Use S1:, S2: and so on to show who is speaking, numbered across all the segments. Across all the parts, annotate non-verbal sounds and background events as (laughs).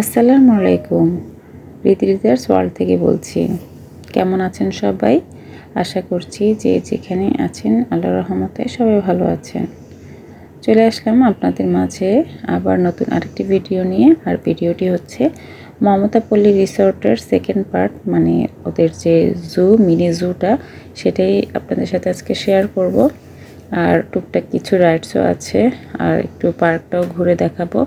S1: আসসালামু আলাইকুম। রীতি রিতার্স ওয়ার্ল্ড থেকে বলছি। কেমন আছেন সবাই? আশা করছি যে যেখানে আছেন আল্লাহ রহমতে সবাই ভালো আছেন। চলে আসলাম আপনাদের মাঝে আবার নতুন আরেকটি ভিডিও নিয়ে। আর ভিডিওটি হচ্ছে মমতাপল্লী রিসোর্টের সেকেন্ড পার্ট মানে ওদের যে জু মিনি জুটা সেটাই আপনাদের সাথে আজকে শেয়ার করব। আর টুকটাক কিছু রাইডসও আছে। আর একটু পার্কটাও ঘুরে দেখাবো।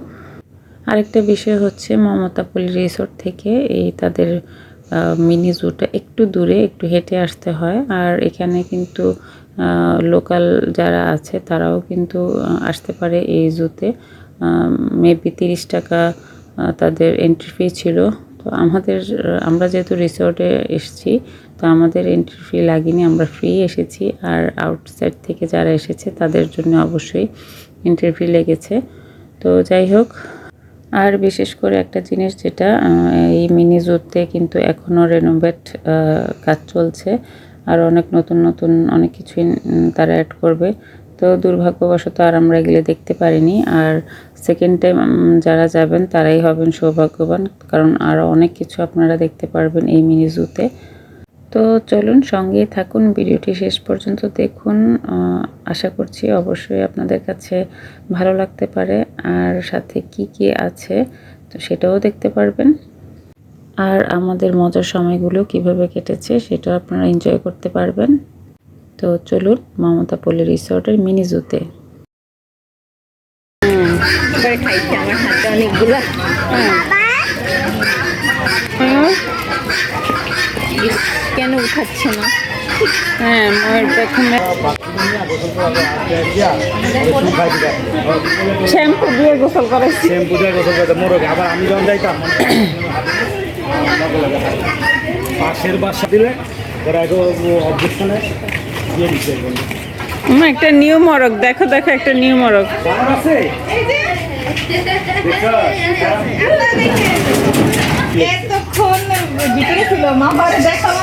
S1: আরেকটা বিষয় হচ্ছে মমতাপল্লী রিসোর্ট থেকে এই তাদের মিনি জুটা একটু দূরে একটু হেঁটে আসতে হয়। আর এখানে কিন্তু লোকাল যারা আছে তারাও কিন্তু আসতে পারে এই জুতে মেবি তিরিশ টাকা তাদের এন্ট্রি ফি ছিল। তো আমাদের, আমরা যেহেতু রিসোর্টে এসেছি, তো আমাদের এন্ট্রি ফি লাগেনি, আমরা ফ্রি এসেছি। আর আউটসাইড থেকে যারা এসেছে তাদের জন্য অবশ্যই এন্ট্রি ফি লেগেছে। তো যাই হোক আর বিশেষ করে একটা জিনিস যেটা এই মিনি জুতে কিন্তু এখনও রেনোভেট কাজ চলছে। আর অনেক নতুন নতুন অনেক কিছুই তারা অ্যাড করবে। তো দুর্ভাগ্যবশত আর আমরা এগুলো দেখতে পারিনি। আর সেকেন্ড টাইম যারা যাবেন তারাই হবেন সৌভাগ্যবান। কারণ আরও অনেক কিছু আপনারা দেখতে পারবেন এই মিনি জুতে তো চলুন সঙ্গে থাকুন, ভিডিওটি শেষ পর্যন্ত দেখুন। আশা করছি অবশ্যই আপনাদের কাছে ভালো লাগতে পারে। আর সাথে কি কি আছে, তো সেটাও দেখতে পারবেন। আর আমাদের মজার সময়গুলো কীভাবে কেটেছে সেটা আপনারা এনজয় করতে পারবেন। তো চলুন, মমতা পল্লী রিসর্টের মিনি জুতে।
S2: অনেকগুলো কেন উঠাচ্ছে না?
S1: হ্যাঁ ময়ের প্রথমে শ্যাম্পু দিয়ে গোসল করেছি
S3: শ্যাম্পু দিয়ে গোসল করতে মোরগে। আবার আমি যখন যাইতাম পাশের বাসা দিলে ওরা একটু অবজেকশনে দিয়ে দিচ্ছে
S1: একটা নিউ মরক দেখো দেখো একটা নিউ মরক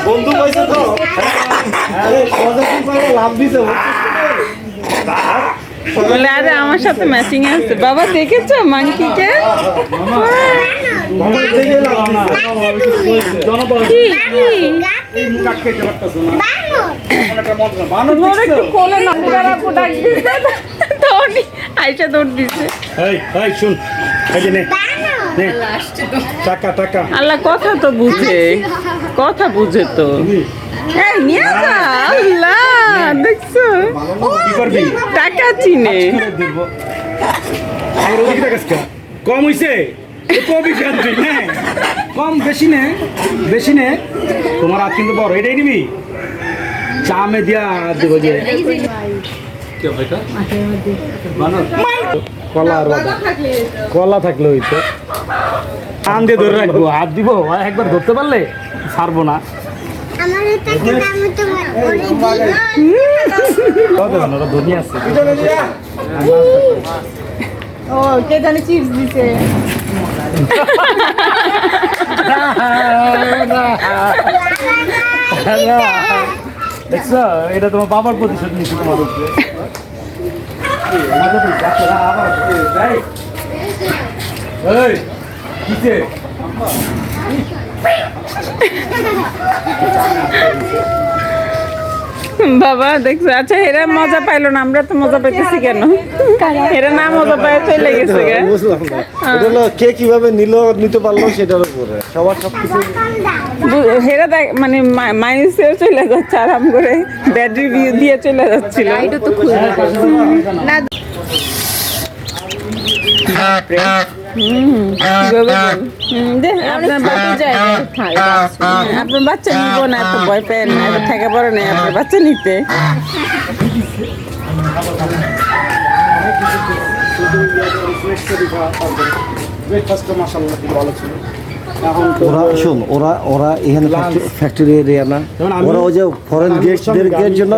S3: বন্ধু তো। আরে পজিটিভ করে লাভ দিছে
S1: বলে আরে আমার সাথে ম্যাচিং আছে। বাবা দেখেছ মাংকিকে? আইসা দৌড় দিছে।
S3: এই এই শুন। এই যে নে। নে টাকা টাকা।
S1: আল্লাহ কথা তো বুঝে। কথা বুঝে তো। এই নিয়ে যা আল্লাহ দেখছ? টাকা চিনে।
S3: করে আর ওদিকে দেখাস কম হইছে? কবি কম বেশি নে বেশি নে। তোমার হাত কিন্তু বড় এটাই নিবি? চামে দিয়া দেবো যে। কলা আর কলা থাকলে হইতো। দিয়ে ধরে রাখব হাত দিব একবার ধরতে পারলে ছাড়বো না
S2: ও কে জানে চিপস দিছে
S3: দেখছ এটা তোমার বাবার প্রতিশোধ নিচ্ছে তোমার উপরে কিসে?
S1: বাবা দেখছ? আচ্ছা এরা মজা পাইলো না। আমরা তো মজা পাইতেছি কেন? এরা না মজা পায় চলে গেছে
S4: কে কীভাবে নিল নিতে পারল সেটার উপরে। সবার সব কিছু
S1: হেরা দেখ মানে মাইনাসে চলে যাচ্ছে আরাম করে ব্যাড রিভিউ দিয়ে চলে যাচ্ছিল।
S2: এটা তো খুলবে। না
S1: আপনার বাচ্চা আপনার বাচ্চা নিব না এত ভয় পেন না এত ঠেকা পড়ে না আপনার বাচ্চা নিতে।
S3: ব্রেকফাস্টটা মাসাল্লাহ ভালো ছিল।
S4: ওরা শোন ওরা ওরা এখানে ফ্যাক্টরি এরিয়া না। ওরা ওই যে ফরেন গেস্টদের জন্য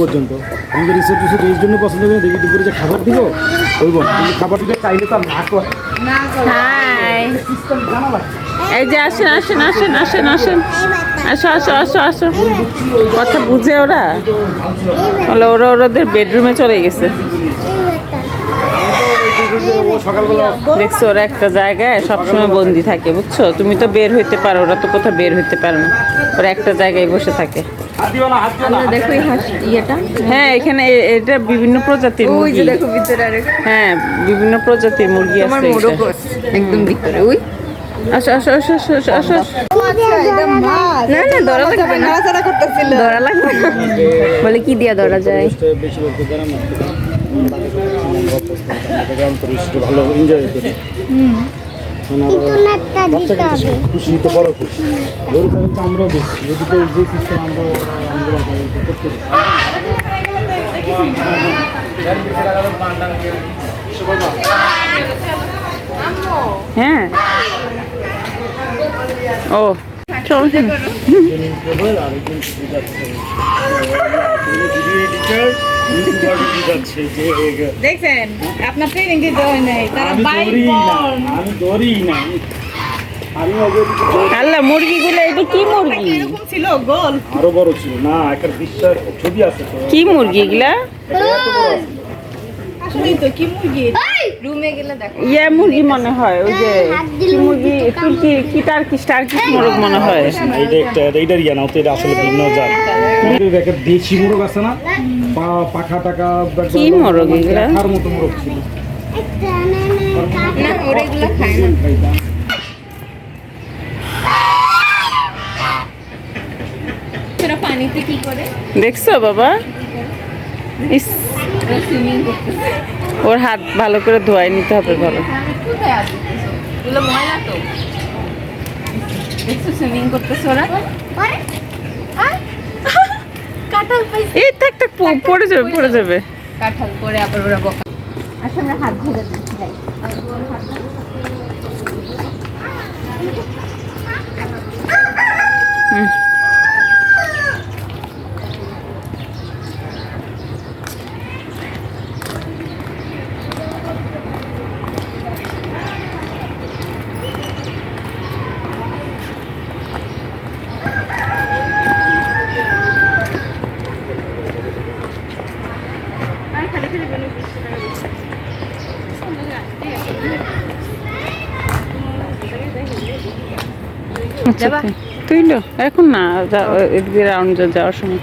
S3: পর্যন্ত। আমি যে রিসোর্ট টিসোর্ট এই জন্য পছন্দ করি দেখি দুপুরে যে খাবার দিব ওই বল। খাবার দিতে চাইলে তো না করে।
S1: হাই এই যে আসেন আসেন আসেন আসেন আসেন। আসো আসো আসো আসো। কথা বুঝে ওরা। বলে ওরা ওদের বেডরুমে চলে গেছে। দেখছ ওরা একটা জায়গায় সবসময় বন্দি থাকে বুঝছ? তুমি তো বের হইতে পারো ওরা তো কোথাও বের হইতে পারে না। ওরা একটা জায়গায় বসে থাকে।
S2: দেখো ইয়েটা।
S1: হ্যাঁ এখানে এ- এটা বিভিন্ন প্রজাতির মুরগি।
S2: দেখো ভিতরে
S1: হ্যাঁ বিভিন্ন প্রজাতির মুরগি
S2: তোমার
S1: আছে
S2: একদম ভিতরে ওই।
S1: আসো আসো আসো আসো আসো, আসো।
S2: না না ধরা লাগবে না। ধরা লাগবে বলে কি দিয়া ধরা যায়?
S3: পরিস্থিতি ভালো এনজয় করি খুশি তো বড় খুশি গরু থাকলে তো আমরাও বেশি যদি তো যে সিস্টেম আমরা আন্দোলন করতে
S1: হ্যাঁ ও চল
S2: দেখছেন আপনার ট্রেনিং দিতে হয় নাই তারা বাইক
S3: আমি দৌড়ি না।
S1: আল্লাহ মুরগিগুলো এটা কি মুরগি?
S2: এরকম ছিল গোল।
S3: আরও বড় ছিল। না একটা বিশ্বাস ছবি আছে
S1: কি মুরগি এগুলা? ইয়া মুরগি মনে হয় ওই যে কি মুরগি তুর্কি কি টার্কিশ টার্কিশ মোরগ মনে হয়?
S3: এইটা একটা এইটার ইয়া না তো এটা আসলে ভিন্ন জাত। একটা দেশি মোরগ আছে না? পাখা টাকা
S1: কি মোরগ এগুলা?
S3: আর মতো মোরগ ছিল।
S5: একটা না না
S2: না ওরা এগুলো খায় না। সেটা পানিতে কি করে?
S1: দেখছ বাবা? ইস ওর হাত ভালো করে ধোয়াই নিতে হবে ভালো। এই থাক থাক পড়ে যাবে পড়ে যাবে।
S2: কাঁঠাল করে আবার ওরা বকা। আমরা হাত ধরে যাই।
S1: আচ্ছা,
S2: যাবা?
S1: এখন না রাউন্ড যাওয়ার সময়।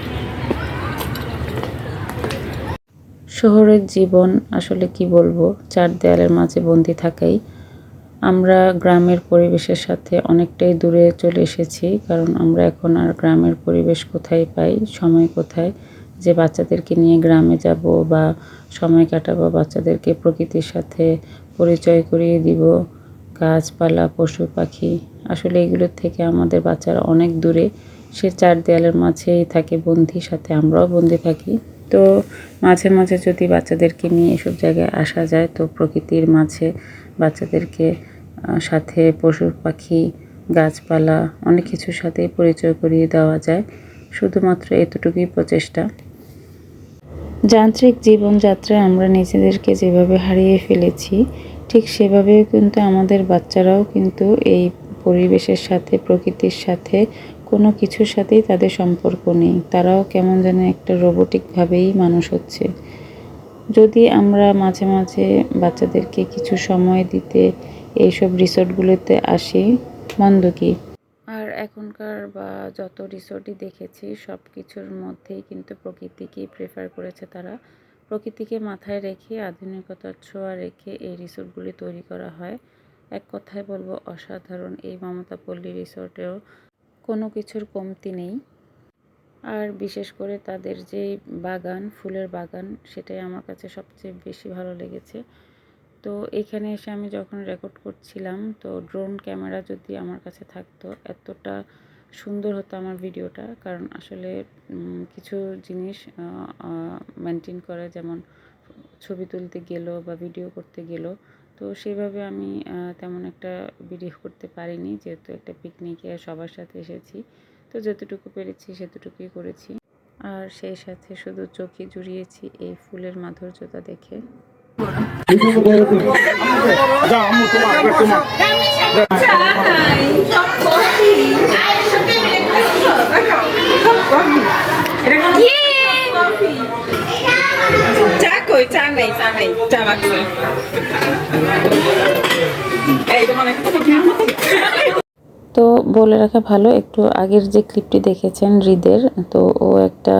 S1: শহরের জীবন আসলে কি বলব? চার দেয়ালের মাঝে বন্দি থাকাই। আমরা গ্রামের পরিবেশের সাথে অনেকটাই দূরে চলে এসেছি কারণ আমরা এখন আর গ্রামের পরিবেশ কোথায় পাই সময় কোথায়? যে বাচ্চাদেরকে নিয়ে গ্রামে যাব বা সময় কাটাবো বাচ্চাদেরকে প্রকৃতির সাথে পরিচয় করিয়ে দিব গাছপালা, পশু পাখি, আসলে এগুলোর থেকে আমাদের বাচ্চারা অনেক দূরে। সে চার দেয়ালের মাঝেই থাকে বন্দির সাথে, আমরাও বন্দি থাকি। তো মাঝে মাঝে যদি বাচ্চাদেরকে নিয়ে এসব জায়গায় আসা যায়, তো প্রকৃতির মাঝে বাচ্চাদেরকে সাথে পশু পাখি, গাছপালা, অনেক কিছুর সাথেই পরিচয় করিয়ে দেওয়া যায়। শুধুমাত্র এতটুকুই প্রচেষ্টা। যান্ত্রিক জীবনযাত্রায় আমরা নিজেদেরকে যেভাবে হারিয়ে ফেলেছি ঠিক সেভাবেও কিন্তু আমাদের বাচ্চারাও কিন্তু এই পরিবেশের সাথে, প্রকৃতির সাথে, কোনো কিছুর সাথেই তাদের সম্পর্ক নেই। তারাও কেমন যেন একটা রোবোটিকভাবেই মানুষ হচ্ছে। যদি আমরা মাঝে মাঝে বাচ্চাদেরকে কিছু সময় দিতে এইসব রিসোর্টগুলোতে আসি, মন্দ কি? আর এখনকার বা যত রিসোর্টই দেখেছি সব কিছুর মধ্যেই কিন্তু প্রকৃতিকেই প্রেফার করেছে তারা। প্রকৃতিকে মাথায় রেখে, আধুনিকতার ছোঁয়া রেখে এই রিসোর্টগুলি তৈরি করা হয়। এক কথায় বলব, অসাধারণ। এই মমতা পল্লী রিসোর্টেও কোনো কিছুর কমতি নেই। আর বিশেষ করে তাদের যে বাগান, ফুলের বাগান, সেটাই আমার কাছে সবচেয়ে বেশি ভালো লেগেছে। তো এখানে এসে আমি যখন রেকর্ড করছিলাম, তো ড্রোন ক্যামেরা যদি আমার কাছে থাকতো, এতটা সুন্দর হতো আমার ভিডিওটা। কারণ আসলে কিছু জিনিস মেনটেন করে, যেমন ছবি তুলতে গেলো বা ভিডিও করতে গেলো, তো সেভাবে আমি তেমন একটা ভিডিও করতে পারিনি। যেহেতু একটা পিকনিকে সবার সাথে এসেছি, তো যতটুকু পেরেছি সেতটুকুই করেছি। আর সেই সাথে শুধু চোখে জুড়িয়েছি এই ফুলের মাধুর্যতা দেখে।
S3: যা আম্মু তোমার তোমার
S2: চা কই চা
S1: তো বলে রাখা ভালো, একটু আগের যে ক্লিপটি দেখেছেন হৃদের, তো ও একটা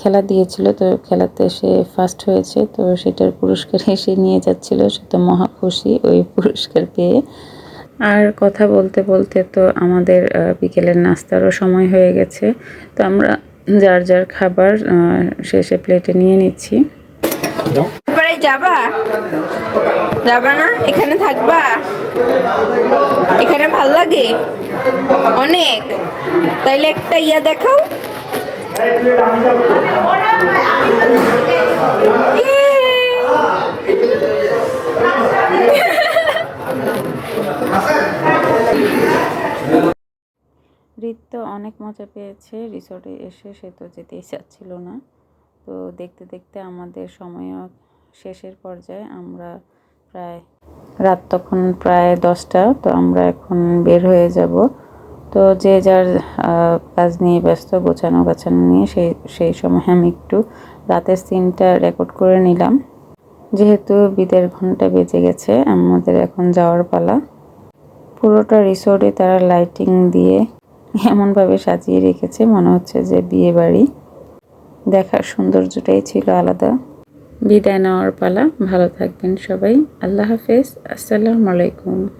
S1: খেলা দিয়েছিল, তো খেলাতে সে ফার্স্ট হয়েছে, তো সেটার পুরস্কার (laughs) এসে নিয়ে যাচ্ছিল, সে তো মহা খুশি ওই পুরস্কার পেয়ে। আর কথা বলতে বলতে তো আমাদের বিকেলের নাস্তারও সময় হয়ে গেছে, তো আমরা যার যার খাবার শেষে প্লেটে নিয়ে নিচ্ছি।
S2: যাবা? যাবা না? এখানে থাকবা? এখানে ভালো লাগে? অনেক। তাইলে একটা ইয়া দেখাও।
S1: ঋত অনেক মজা পেয়েছে রিসোর্টে এসে সে তো যেতেই চাচ্ছিল না। তো দেখতে দেখতে আমাদের সময়ও শেষের পর্যায়ে আমরা প্রায়, রাত তখন প্রায় দশটা, তো আমরা এখন বের হয়ে যাব। তো যে যার কাজ নিয়ে ব্যস্ত, গোছানো গাছানো নিয়ে সেই সেই সময় আমি একটু রাতের সিনটা রেকর্ড করে নিলাম। যেহেতু বিদের ঘণ্টা বেজে গেছে, আমাদের এখন যাওয়ার পালা। পুরোটা রিসোর্টে তারা লাইটিং দিয়ে এমনভাবে সাজিয়ে রেখেছে, মনে হচ্ছে যে বিয়ে বাড়ি। দেখার সৌন্দর্যটাই ছিল আলাদা। বিদায় নেওয়ার পালা। ভালো থাকবেন সবাই। আল্লাহ হাফেজ। আসসালামু আলাইকুম।